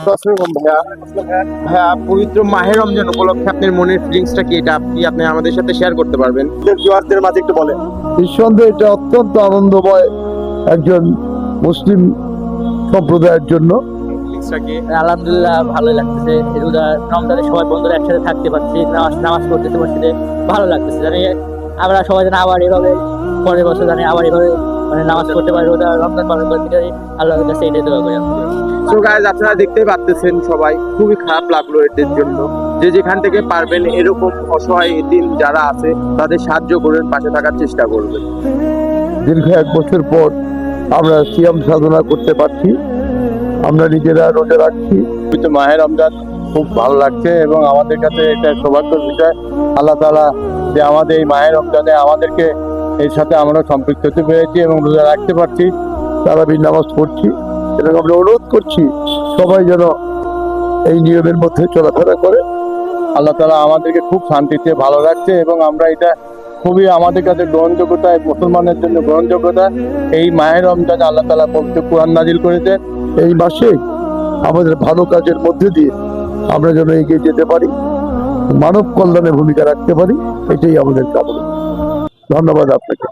আসসালামাইকুম ভাইয়া। ভাইয়া পবিত্র মাহের রমজান উপলক্ষে আপনার মনের ফিলিংসটা কি? এটা আপনি আপনি আমাদের সাথে শেয়ার করতে পারবেন। জুয়ারদের মাঝে একটু বলেন। নিঃসন্দেহে এটা অত্যন্ত আনন্দময় একজন মুসলিম সম্প্রদায়ের জন্য। আলহামদুলিল্লাহ ভালো লাগতেছে। রোজা রমজানের সময় বন্ধুরা একসাথে থাকতে পারছি নামাজ নামাজ পড়তেছি মসজিদে। ভালো লাগতেছে। জানি আমরা সবাই যেন আবার এভাবে পরের বছর জানি আবার এভাবে মানে নামাজ পড়তে পারি রোজা রমজান পালন করতে পারি আল্লাহর কাছে এটাই দেওয়া করি। তো গাইজ আপনারা দেখতেই পাচ্ছেন সবাই খুবই খারাপ লাগল এদের জন্য। যে যেখান থেকে পারবেন এরকম অসহায় এদিন যারা আছে তাদের সাহায্য করবেন পাশে থাকার চেষ্টা করবেন। দীর্ঘ এক বছর পর আমরা সিয়াম সাধনা করতে পারছি। আমরা নিজেরা রোজা রাখছি। কিন্তু মাহের রমজান খুব ভালো লাগছে এবং আমাদের কাছে এটা সৌভাগ্যের বিষয়। আল্লাহ তালা যে আমাদের এই মাহের রমজানে আমাদেরকে এর সাথে আমরা সম্পৃক্ত হতে পেরেছি এবং রোজা রাখতে পারছি। তারাবি নামাজ পড়ছি এবং আমরা অনুরোধ করছি সবাই যেন এই নিয়মের মধ্যে চলাফেরা করে। আল্লাহ তালা আমাদেরকে খুব শান্তিতে ভালো রাখছে এবং আমরা এটা খুবই আমাদের কাছে গ্রহণযোগ্যতা মুসলমানের জন্য গ্রহণযোগ্যতা। এই মাহের রমজানে আল্লাহ তালা পবিত্র কোরআন নাজিল করেছে। এই মাসে আমাদের ভালো কাজের মধ্যে দিয়ে আমরা যেন এগিয়ে যেতে পারি, মানব কল্যাণে ভূমিকা রাখতে পারি, এটাই আমাদের কামনা। ধন্যবাদ আপনাকে।